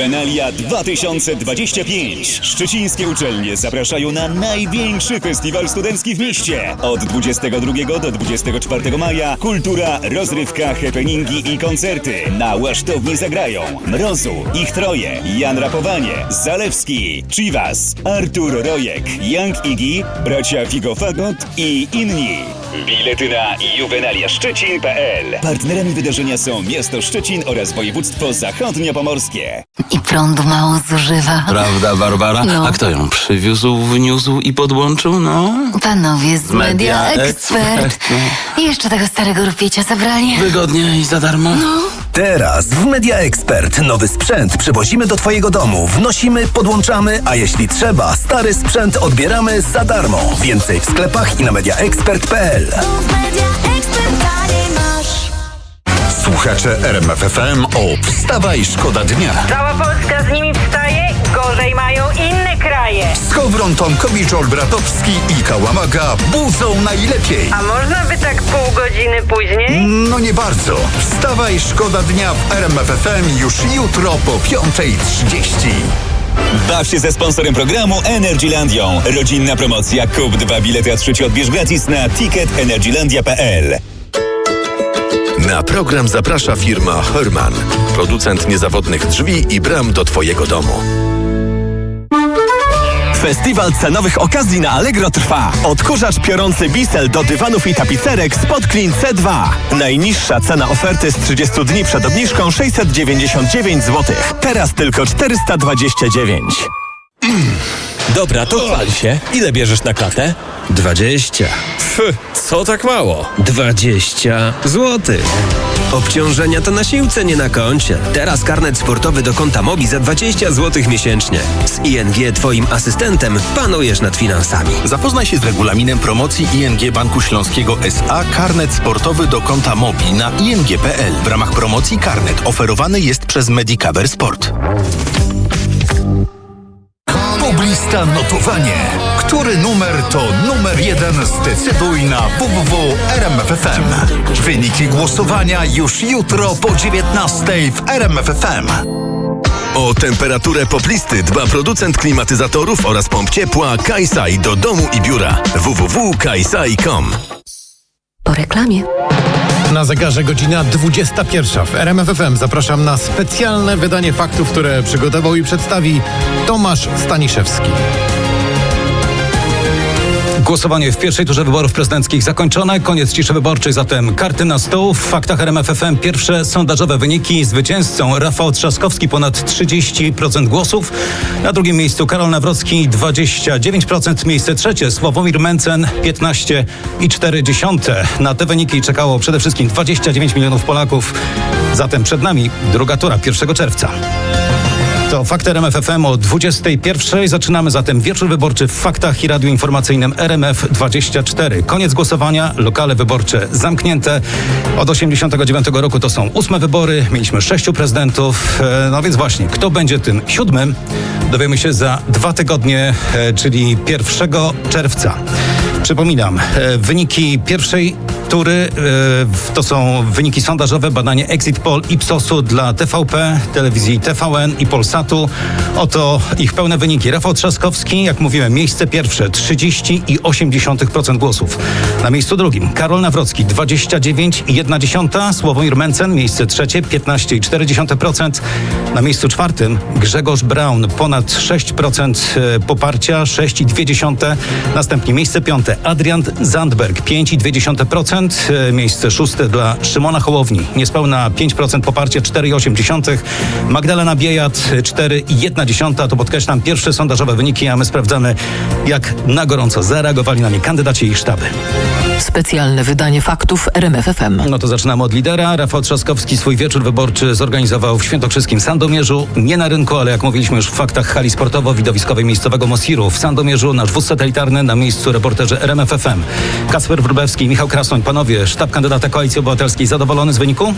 Juvenalia 2025. Szczecińskie uczelnie zapraszają na największy festiwal studencki w mieście. Od 22 do 24 maja kultura, rozrywka, happeningi i koncerty. Na łasztowni zagrają Mrozu, Ich Troje, Jan Rapowanie, Zalewski, Chivas, Artur Rojek, Young Iggy, bracia Figo Fagot i inni. Bilety na juvenaliaszczecin.pl Partnerami wydarzenia są miasto Szczecin oraz województwo zachodniopomorskie. I prądu mało zużywa. Prawda, Barbara? No. A kto ją przywózł, wniósł i podłączył? No. Panowie z Media Media Expert. I jeszcze tego starego rupiecia zabrali. Wygodnie i za darmo? Teraz w Media Expert nowy sprzęt przywozimy do Twojego domu, wnosimy, podłączamy, a jeśli trzeba, stary sprzęt odbieramy za darmo. Więcej w sklepach i na mediaexpert.pl. Słuchacze RMFFM o Wstawaj Szkoda Dnia. Cała Polska z nimi wstaje, gorzej mają inne kraje. Skowron, Tomkowicz, Olbratowski i Kałamaga budzą najlepiej. A można by tak pół godziny później? No nie bardzo. Wstawaj Szkoda Dnia w RMFFM już jutro po 5.30. Baw się ze sponsorem programu Energylandią. Rodzinna promocja. Kup dwa bilety, a trzeci odbierz gratis na ticketenergylandia.pl. Na program zaprasza firma Herman, producent niezawodnych drzwi i bram do Twojego domu. Festiwal cenowych okazji na Allegro trwa. Odkurzacz piorący Bisel do dywanów i tapicerek spod Clean C2. Najniższa cena oferty z 30 dni przed obniżką 699 zł. Teraz tylko 429. Dobra, to chwal się. Ile bierzesz na klatę? 20. Pff, co tak mało? 20 złotych. Obciążenia to na siłce, nie na koncie. Teraz karnet sportowy do konta Mobi za 20 zł miesięcznie. Z ING Twoim asystentem panujesz nad finansami. Zapoznaj się z regulaminem promocji ING Banku Śląskiego SA Karnet sportowy do konta Mobi na ing.pl. W ramach promocji karnet oferowany jest przez Medicover Sport. Poblista notowanie. Który numer to numer jeden? Zdecyduj na www.rmf.fm. Wyniki głosowania już jutro po 19.00 w RMFFM. O temperaturę poplisty dba producent klimatyzatorów oraz pomp ciepła Kajsaj do domu i biura. www.kajsaj.com Po reklamie. Na zegarze godzina 21 w RMFFM zapraszam na specjalne wydanie faktów, które przygotował i przedstawi Tomasz Staniszewski. Głosowanie w pierwszej turze wyborów prezydenckich zakończone. Koniec ciszy wyborczej, zatem karty na stół. W faktach RMFFM pierwsze sondażowe wyniki. Zwycięzcą Rafał Trzaskowski ponad 30% głosów. Na drugim miejscu Karol Nawrocki 29%. Miejsce trzecie Sławomir Mencen 15,4. Na te wyniki czekało przede wszystkim 29 milionów Polaków. Zatem przed nami druga tura 1 czerwca. To Fakty RMF FM o 21. Zaczynamy zatem wieczór wyborczy w faktach i radiu informacyjnym RMF24. Koniec głosowania, lokale wyborcze zamknięte. Od 89 roku to są ósme wybory, mieliśmy sześciu prezydentów. E, No więc właśnie, kto będzie tym siódmym, dowiemy się za dwa tygodnie, e, czyli 1 czerwca. Przypominam, e, wyniki pierwszej tury e, to są wyniki sondażowe, badanie Exit Poll Ipsosu dla TVP, telewizji TVN i Polsatu. Oto ich pełne wyniki. Rafał Trzaskowski, jak mówiłem, miejsce pierwsze 30,8% głosów. Na miejscu drugim Karol Nawrocki 29,1%, Sławomir Mencen miejsce trzecie 15,4%. Na miejscu czwartym Grzegorz Braun ponad 6% e, poparcia 6,2%. Następnie miejsce piąte Adrian Zandberg 5,2%. E, Miejsce szóste dla Szymona Hołowni niespełna 5% poparcia 4,8%. Magdalena Biejat 4,1%. To podkreślam pierwsze sondażowe wyniki, a my sprawdzamy jak na gorąco zareagowali na nie kandydaci i sztaby. Specjalne wydanie faktów RMFFM. No to zaczynamy od lidera. Rafał Trzaskowski swój wieczór wyborczy zorganizował w świętokrzyskim Sandomierzu. Nie na rynku, ale jak mówiliśmy już w faktach hali sportowo-widowiskowej miejscowego Mosiru. W Sandomierzu nasz wóz satelitarny na miejscu reporterzy RMFFM. Kacper Wróbewski, Michał Krasoń. Panowie, sztab kandydata Koalicji Obywatelskiej zadowolony z wyniku?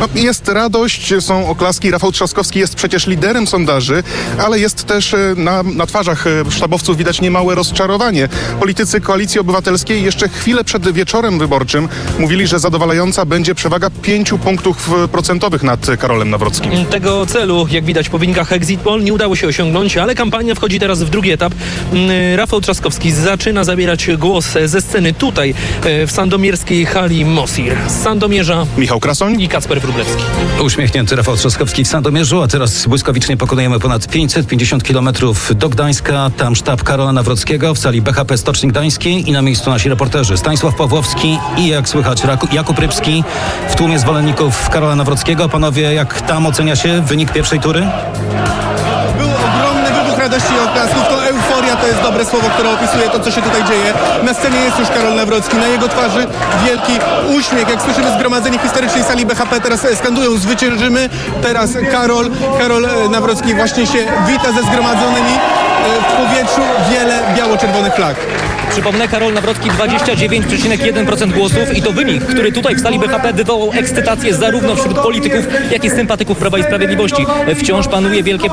No, jest radość, są oklaski. Rafał Trzaskowski jest przecież liderem sondaży, ale jest też e, na, na twarzach e, sztabowców widać niemałe rozczarowanie. Politycy Koalicji Obywatelskiej jeszcze chwilę przed wieczorem wyborczym mówili, że zadowalająca będzie przewaga pięciu punktów e, procentowych nad Karolem Nawrockim. Tego celu, jak widać po wynikach Exit Poll, nie udało się osiągnąć, ale kampania wchodzi teraz w drugi etap. Mm, Rafał Trzaskowski zaczyna zabierać głos ze sceny tutaj, w sandomierskiej hali Mosir. Z Sandomierza Michał Krasoń i Kacper Wróblewski. Uśmiechnięty Rafał Trzaskowski w Sandomierzu, a teraz błyskawicznie pokonujemy ponad 550 kilometrów do Gdańska. Tam sztab Karola Nawrockiego w sali BHP Stoczni Gdańskiej i na miejscu nasi reporterzy Stanisław Pawłowski i jak słychać Jakub Rybski w tłumie zwolenników Karola Nawrockiego. Panowie, jak tam ocenia się wynik pierwszej tury? Był ogromny wybuch radości i oklasków. Euforia to jest dobre słowo, które opisuje to, co się tutaj dzieje. Na scenie jest już Karol Nawrocki. Na jego twarzy wielki uśmiech. Jak słyszymy zgromadzenie historycznej sali BHP, teraz skandują zwyciężymy. Teraz Karol, Karol e, Nawrocki właśnie się wita ze zgromadzonymi. W powietrzu wiele biało-czerwonych flag. Przypomnę, Karol Nawrocki 29,1% głosów i to wynik, który tutaj w sali BHP wywołał ekscytację zarówno wśród polityków, jak i sympatyków Prawa i Sprawiedliwości. Wciąż panuje wielkie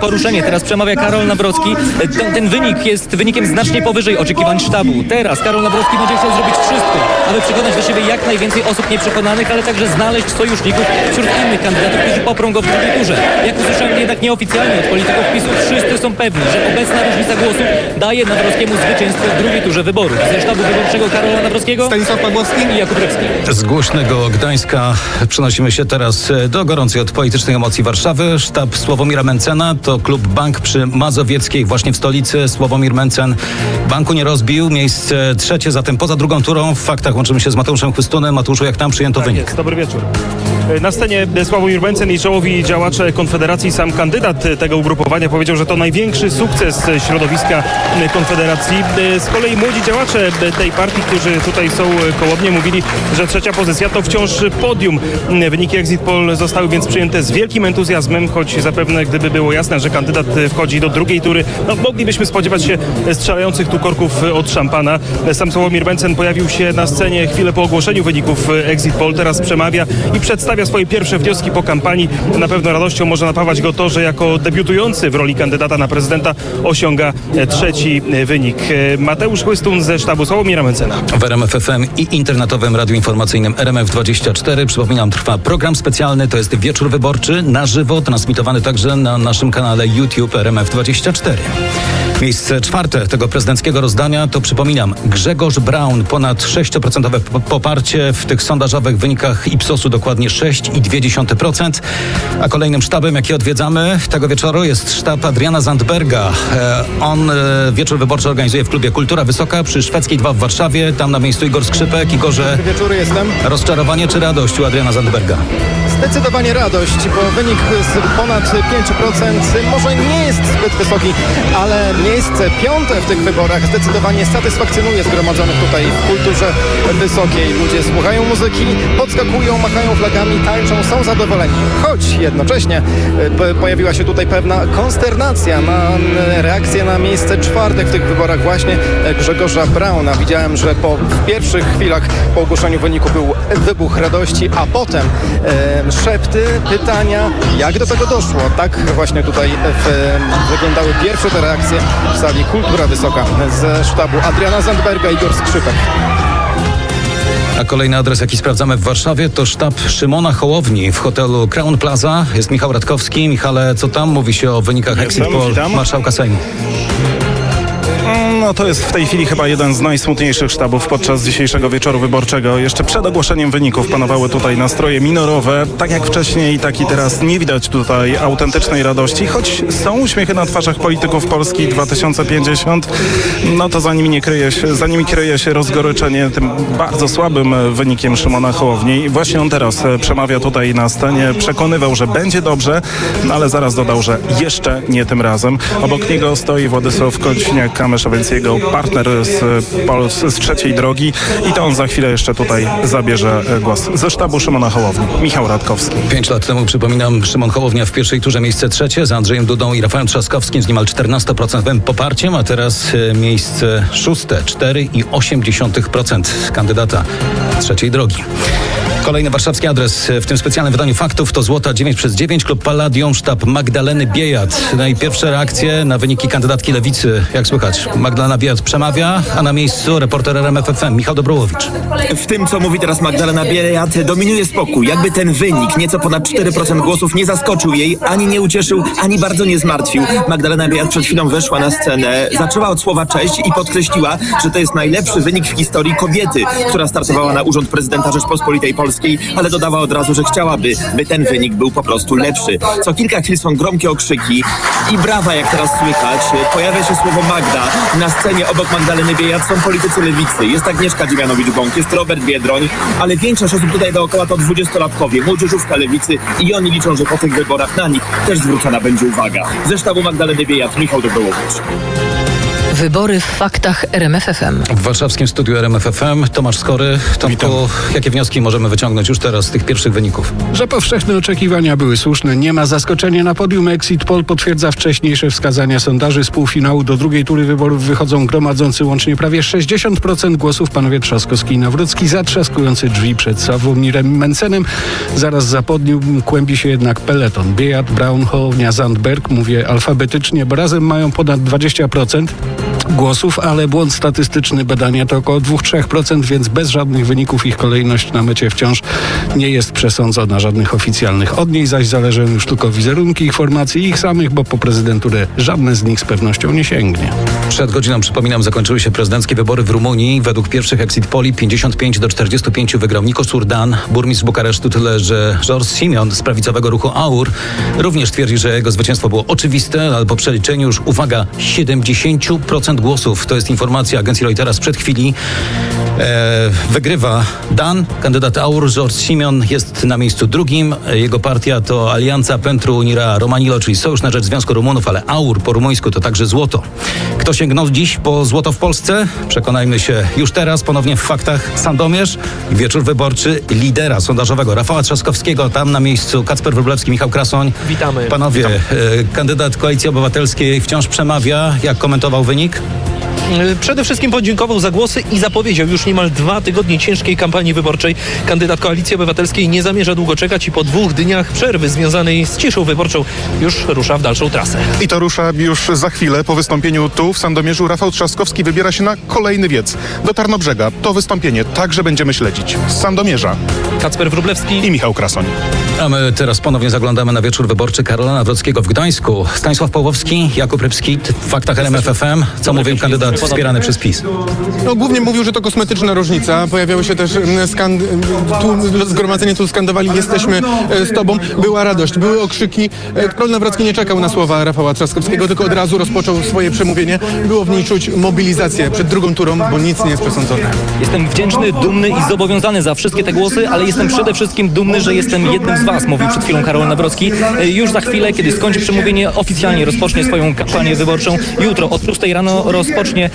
poruszenie. Teraz przemawia Karol Nawrocki. Ten, ten wynik jest wynikiem znacznie powyżej oczekiwań sztabu. Teraz Karol Nawrocki będzie chciał zrobić wszystko, aby przekonać do siebie jak najwięcej osób nieprzekonanych, ale także znaleźć sojuszników wśród innych kandydatów, którzy poprą go w drugiej turze. Jak usłyszałem jednak nieoficjalnie od polityków PiSu, wszyscy są pewni, że obecna różnica głosów daje Nawrockiemu zwycięstwo w drugiej turze wyborów. Ze sztabu wyborczego Karola Nawrockiego Stanisław Pawłowski i Jakub Rybski. Z głośnego Gdańska przenosimy się teraz e, do gorącej od politycznych emocji Warszawy. Sztab Sławomira Mencena to klub Bank przy Mazowieckiej, właśnie w stolicy. Sławomir Mencen banku nie rozbił. Miejsce trzecie, zatem poza drugą turą. W faktach łączymy się z Mateuszem Chwystunem. Mateuszu, jak tam przyjęto wynik? Jest. Dobry wieczór. Na scenie Sławomir Mencen i czołowi działacze Konfederacji. Sam kandydat tego ugrupowania powiedział, że to największy sukces środowiska Konfederacji. Z kolei młodzi działacze tej partii, którzy tutaj są koło mnie, mówili, że trzecia pozycja to wciąż podium. Wyniki Exit Poll zostały więc przyjęte z wielkim entuzjazmem, choć zapewne gdyby było jasne, że kandydat wchodzi do drugiej tury, no moglibyśmy spodziewać się strzelających tu korków od szampana. Sam Sławomir Mencen pojawił się na scenie chwilę po ogłoszeniu wyników Exit Poll. Teraz przemawia i przedstawia swoje pierwsze wnioski po kampanii. Na pewno radością może napawać go to, że jako debiutujący w roli kandydata na prezydenta osiąga trzeci wynik. Mateusz Chłystun ze sztabu Sławomira Mencena. W RMF FM i internetowym radiu informacyjnym RMF24. Przypominam, trwa program specjalny, to jest wieczór wyborczy na żywo, transmitowany także na naszym kanale YouTube RMF24. Miejsce czwarte tego prezydenckiego rozdania to przypominam Grzegorz Braun, ponad 6% po- poparcie w tych sondażowych wynikach Ipsosu dokładnie 6,2%. A kolejnym sztabem, jaki odwiedzamy tego wieczoru jest sztab Adriana Zandberga. E, On e, wieczór wyborczy organizuje w klubie Kultura Wysoka przy Szwedzkiej 2 w Warszawie. Tam na miejscu Igor Skrzypek. Igorze, Wieczoru jestem. rozczarowanie czy radość u Adriana Zandberga? Zdecydowanie radość, bo wynik z ponad 5% może nie jest zbyt wysoki, ale miejsce piąte w tych wyborach zdecydowanie satysfakcjonuje zgromadzonych tutaj w kulturze wysokiej. Ludzie słuchają muzyki, podskakują, machają flagami, tańczą, są zadowoleni. Choć jednocześnie e, po- pojawiła się tutaj pewna konsternacja na e, reakcję na miejsce czwarte w tych wyborach właśnie e, Grzegorza Brauna. Widziałem, że po pierwszych chwilach po ogłoszeniu wyniku był wybuch radości, a potem e, szepty, pytania, jak do tego doszło. Tak właśnie tutaj w, wyglądały pierwsze te reakcje w sali Kultura Wysoka ze sztabu Adriana Zandberga i Igor Skrzypek. A kolejny adres, jaki sprawdzamy w Warszawie, to sztab Szymona Hołowni w hotelu Crown Plaza. Jest Michał Radkowski. Michale, co tam mówi się o wynikach Exit Poll marszałka Sejmu? No to jest w tej chwili chyba jeden z najsmutniejszych sztabów podczas dzisiejszego wieczoru wyborczego. Jeszcze przed ogłoszeniem wyników panowały tutaj nastroje minorowe. Tak jak wcześniej, tak i teraz nie widać tutaj autentycznej radości, choć są uśmiechy na twarzach polityków Polski 2050. No to za nimi nie kryje się, za nimi kryje się rozgoryczenie tym bardzo słabym wynikiem Szymona Hołowni. Właśnie on teraz e, przemawia tutaj na scenie, przekonywał, że będzie dobrze, no ale zaraz dodał, że jeszcze nie tym razem. Obok niego stoi Władysław Koźniak-Kamysz, a więc jego partner z, z trzeciej drogi i to on za chwilę jeszcze tutaj zabierze e, głos. Ze sztabu Szymona Hołowni, Michał Radkowski. Pięć lat temu, przypominam, Szymon Hołownia w pierwszej turze miejsce trzecie z Andrzejem Dudą i Rafałem Trzaskowskim z niemal 14% poparciem, a teraz e, miejsce szóste, 4,8% kandydata trzeciej drogi. Kolejny warszawski adres w tym specjalnym wydaniu faktów to Złota 9 przez 9, klub Palladium, sztab Magdaleny Biejat. No i pierwsze reakcje na wyniki kandydatki Lewicy. Jak słychać? Magdalena Biejat przemawia, a na miejscu reporter RMFFM Michał Dobrołowicz. W tym, co mówi teraz Magdalena Biejat, dominuje spokój. Jakby ten wynik, nieco ponad 4% głosów, nie zaskoczył jej, ani nie ucieszył, ani bardzo nie zmartwił. Magdalena Biejat przed chwilą weszła na scenę, zaczęła od słowa cześć i podkreśliła, że to jest najlepszy wynik w historii kobiety, która startowała na urząd prezydenta Rzeczpospolitej Polskiej, ale dodała od razu, że chciałaby, by ten wynik był po prostu lepszy. Co kilka chwil są gromkie okrzyki i brawa, jak teraz słychać. Pojawia się słowo Magda. Na scenie obok Magdaleny Biejat są politycy lewicy. Jest Agnieszka Dziemianowicz-Bąk, jest Robert Biedroń, ale większość osób tutaj dookoła to dwudziestolatkowie, młodzieżówka lewicy i oni liczą, że po tych wyborach na nich też zwrócona będzie uwaga. Ze sztabu Magdaleny Biejat, Michał Dobrołowicz. Wybory w faktach RMFFM. W warszawskim studiu RMFFM Tomasz Skory. Tomku, jakie wnioski możemy wyciągnąć już teraz z tych pierwszych wyników? Że powszechne oczekiwania były słuszne. Nie ma zaskoczenia na podium. Exit Poll potwierdza wcześniejsze wskazania sondaży. Z półfinału do drugiej tury wyborów wychodzą gromadzący łącznie prawie 60% głosów panowie Trzaskowski i Nawrocki, zatrzaskujący drzwi przed Sławomirem Mencenem. Zaraz za podnium kłębi się jednak peleton. Biejat, Braun, Hołownia, Zandberg, mówię alfabetycznie, bo razem mają ponad 20% głosów, ale błąd statystyczny badania to około 2-3%, więc bez żadnych wyników ich kolejność na mecie wciąż nie jest przesądzona żadnych oficjalnych. Od niej zaś zależą już tylko wizerunki ich formacji i ich samych, bo po prezydenturę żadne z nich z pewnością nie sięgnie. Przed godziną, przypominam, zakończyły się prezydenckie wybory w Rumunii. Według pierwszych exit poli 55 do 45 wygrał Nikos Surdan, burmistrz Bukaresztu, tyle że George Simeon z prawicowego ruchu AUR również twierdzi, że jego zwycięstwo było oczywiste, ale po przeliczeniu już, uwaga, 70% głosów, to jest informacja agencji Reutera sprzed chwili, e, wygrywa Dan, kandydat AUR, George Simeon jest na miejscu drugim. Jego partia to Alianza Pentru Unira Romanilo, czyli Sojusz na Rzecz Związku Rumunów, ale AUR po rumuńsku to także złoto. Kto sięgnął dziś po złoto w Polsce? Przekonajmy się już teraz, ponownie w faktach Sandomierz. Wieczór wyborczy lidera sondażowego Rafała Trzaskowskiego. Tam na miejscu Kacper Wróblewski, Michał Krasoń. Witamy. Panowie, e, kandydat Koalicji Obywatelskiej wciąż przemawia. Jak komentował wynik? Y, Przede wszystkim podziękował za głosy i zapowiedział już niemal dwa tygodnie ciężkiej kampanii wyborczej. Kandydat Koalicji Obywatelskiej nie zamierza długo czekać i po dwóch dniach przerwy związanej z ciszą wyborczą już rusza w dalszą trasę. I to rusza już za chwilę. Po wystąpieniu tu w Sandomierzu Rafał Trzaskowski wybiera się na kolejny wiec. Do Tarnobrzega. To wystąpienie także będziemy śledzić. Z Sandomierza. Kacper Wróblewski i Michał Krasoń. A my teraz ponownie zaglądamy na wieczór wyborczy Karola Nawrockiego w Gdańsku. Stanisław w Jakub Rybski w faktach RMFFM. Co mówił kandydat wspierany przez PiS? No, głównie mówił, że to kosmetyczna różnica. Pojawiały się też mm, skand... tu zgromadzenie, tu skandowali jesteśmy e, z tobą. Była radość, były okrzyki. E, Karol Nawrocki nie czekał na słowa Rafała Trzaskowskiego, tylko od razu rozpoczął swoje przemówienie. Było w niej czuć mobilizację przed drugą turą, bo nic nie jest przesądzone. Jestem wdzięczny, dumny i zobowiązany za wszystkie te głosy, ale jestem przede wszystkim dumny, że jestem jednym z Was, mówił przed chwilą Karol Nawrocki. E, Już za chwilę, kiedy skończy przemówienie, oficjalnie rozpocznie swoją kampanię wyborczą. Jutro od 6 rano rozpocznie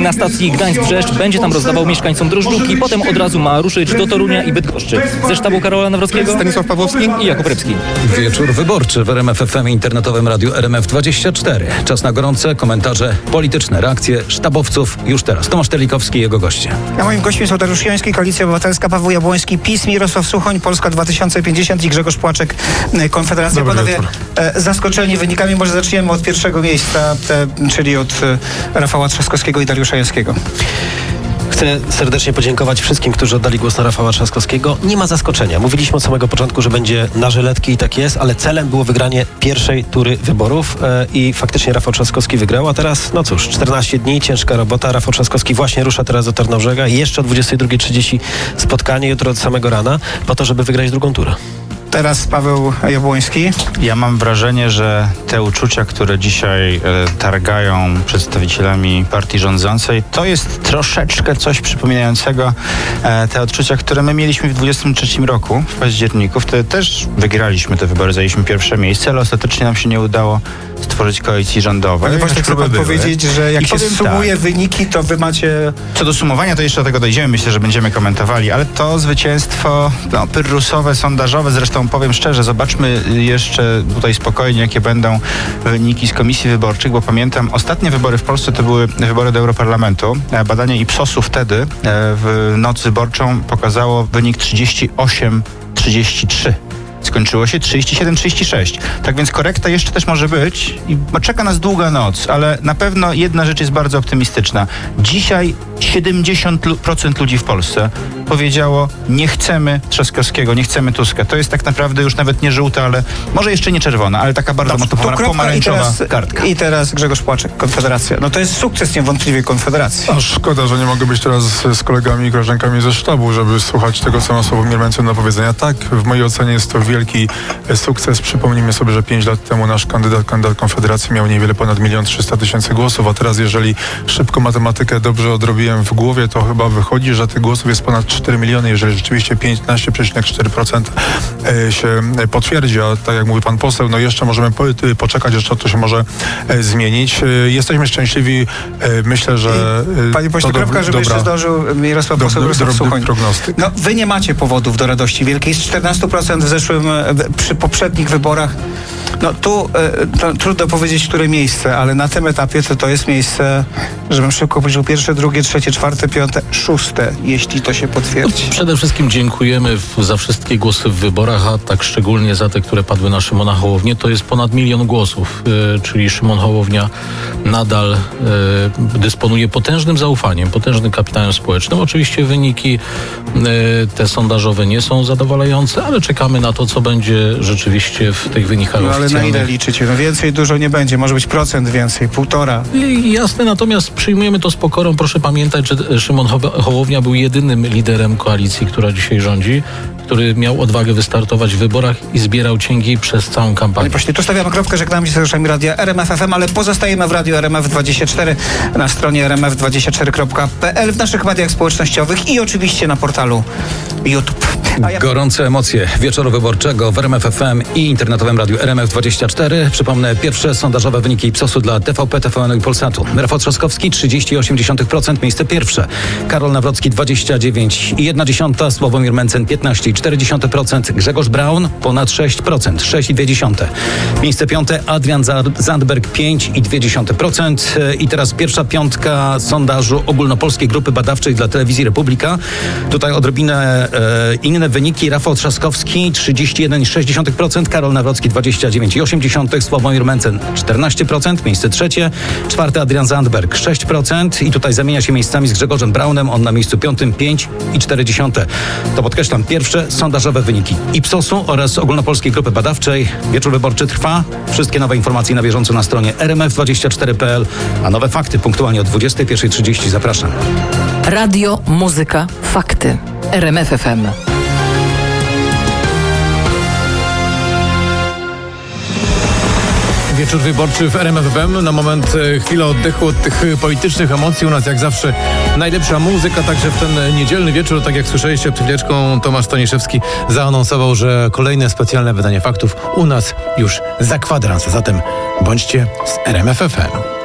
na stacji Gdańsk-Brzeszcz. Będzie tam rozdawał mieszkańcom drożdżówki, potem od razu ma ruszyć do Torunia i Bydgoszczy. Ze sztabu Karola Nawrockiego Stanisław Pawłowski i Jakub Rybski. Wieczór wyborczy w RMFFM i internetowym radiu RMF24. Czas na gorące komentarze polityczne, reakcje sztabowców już teraz. Tomasz Telikowski i jego goście. A moim gościem są Dariusz Joński, Koalicja Obywatelska, Paweł Jabłoński, PiS, Mirosław Suchoń, Polska 2050 i Grzegorz Płaczek, e, Konfederacja. Dobry Panowie, wieczór. e, zaskoczeni wynikami, może zaczniemy od pierwszego miejsca, czyli od e, Rafała Trzaskowskiego i Dariusza Jońskiego. Chcę serdecznie podziękować wszystkim, którzy oddali głos na Rafała Trzaskowskiego. Nie ma zaskoczenia. Mówiliśmy od samego początku, że będzie na żyletki i tak jest, ale celem było wygranie pierwszej tury wyborów e, i faktycznie Rafał Trzaskowski wygrał. A teraz, no cóż, 14 dni, ciężka robota. Rafał Trzaskowski właśnie rusza teraz do Tarnobrzega jeszcze o 22.30 spotkanie jutro od samego rana po to, żeby wygrać drugą turę. Teraz Paweł Jabłoński. Ja mam wrażenie, że te uczucia, które dzisiaj e, targają przedstawicielami partii rządzącej, to jest troszeczkę coś przypominającego e, te odczucia, które my mieliśmy w 23 roku, w październiku. Wtedy też wygraliśmy te wybory, zajęliśmy pierwsze miejsce, ale ostatecznie nam się nie udało stworzyć tworzyć koalicji rządowej. Ale właśnie były. powiedzieć, że jak I się sumuje tak, wyniki, to wy macie... Co do sumowania, to jeszcze do tego dojdziemy. Myślę, że będziemy komentowali, ale to zwycięstwo no, pyrrusowe, sondażowe, zresztą powiem szczerze, zobaczmy jeszcze tutaj spokojnie, jakie będą wyniki z komisji wyborczych, bo pamiętam, ostatnie wybory w Polsce to były wybory do Europarlamentu. E, Badanie Ipsosu wtedy e, w noc wyborczą pokazało wynik 38-33. Skończyło się 37-36. Tak więc korekta jeszcze też może być i czeka nas długa noc, ale na pewno jedna rzecz jest bardzo optymistyczna. Dzisiaj 70% ludzi w Polsce powiedziało nie chcemy Trzaskowskiego, nie chcemy Tuska. To jest tak naprawdę już nawet nie żółta, ale może jeszcze nie czerwona, ale taka bardzo mocno Tu pomara- kropka i pomarańczowa teraz, kartka. I teraz Grzegorz Płaczek, Konfederacja. No to jest sukces niewątpliwie Konfederacji. A szkoda, że nie mogę być teraz z, z kolegami i koleżankami ze sztabu, żeby słuchać tego, co ma Sławomir Mencen do powiedzenia. Tak, w mojej ocenie jest to wielki e, sukces. Przypomnijmy sobie, że pięć lat temu nasz kandydat, kandydat Konfederacji miał niewiele ponad milion trzysta tysięcy głosów, a teraz jeżeli szybko matematykę dobrze odrobiłem w głowie, to chyba wychodzi, że tych głosów jest ponad 4 miliony, jeżeli rzeczywiście 15,4% e, się e, potwierdzi, a tak jak mówi pan poseł, no jeszcze możemy po, poczekać, jeszcze to się może e, zmienić. Jesteśmy szczęśliwi, myślę, że... Panie pośle, to dob- kropka, żeby dobra- jeszcze zdążył Mirosław poseł Mirosław dobry Suchoń. prognostyk. No, wy nie macie powodów do radości wielkiej. Z 14% w zeszłym, przy poprzednich wyborach. No tu trudno powiedzieć, które miejsce, ale na tym etapie to to jest miejsce, żebym szybko powiedział, pierwsze, drugie, trzecie, czwarte, piąte, szóste, jeśli to się potwierdzi. Przede wszystkim dziękujemy za wszystkie głosy w wyborach, a tak szczególnie za te, które padły na Szymona Hołownię. To jest ponad milion głosów, y, czyli Szymon Hołownia nadal y, dysponuje potężnym zaufaniem, potężnym kapitałem społecznym. Oczywiście wyniki y, te sondażowe nie są zadowalające, ale czekamy na to, co będzie rzeczywiście w tych wynikach No ale na ile liczycie? No więcej dużo nie będzie, może być procent więcej, półtora. I Jasne, natomiast przyjmujemy to z pokorą. Proszę pamiętać, że Szymon Ho- Hołownia był jedynym liderem koalicji, która dzisiaj rządzi, który miał odwagę wystartować w wyborach i zbierał cięgi przez całą kampanię. Pośle, tu stawiamy kropkę, żegnamy się z słuchaczami radia RMF FM, ale pozostajemy w radiu RMF24 na stronie rmf24.pl, w naszych mediach społecznościowych i oczywiście na portalu YouTube. Gorące emocje wieczoru wyborczego w RMF FM i internetowym radiu RMF24. Przypomnę pierwsze sondażowe wyniki PSOS-u dla TVP, TVN i Polsatu. Rafał Trzaskowski 30,8%, miejsce pierwsze. Karol Nawrocki 29,1%, Sławomir Mencen 15,4%, Grzegorz Braun ponad 6%, 6,2%. Miejsce piąte Adrian Zandberg 5,2%. I teraz pierwsza piątka sondażu ogólnopolskiej grupy badawczej dla telewizji Republika. Tutaj odrobinę e, inne wyniki. Rafał Trzaskowski 31,6%, Karol Nawrocki 29,8%, Sławomir Mencen 14%, miejsce trzecie. Czwarte Adrian Zandberg 6% i tutaj zamienia się miejscami z Grzegorzem Braunem, on na miejscu piątym 5,4%. To podkreślam pierwsze sondażowe wyniki Ipsosu oraz ogólnopolskiej grupy badawczej. Wieczór wyborczy trwa. Wszystkie nowe informacje na bieżąco na stronie rmf24.pl, a nowe fakty punktualnie o 21.30. Zapraszam. Radio, muzyka, fakty. RMF Wieczór wyborczy w RMFFM. Na moment e, chwila oddechu od tych politycznych emocji. U nas jak zawsze najlepsza muzyka, także w ten niedzielny wieczór, tak jak słyszeliście przed chwileczką, Tomasz Staniszewski zaanonsował, że kolejne specjalne wydanie faktów u nas już za kwadrans. Zatem bądźcie z RMFFM.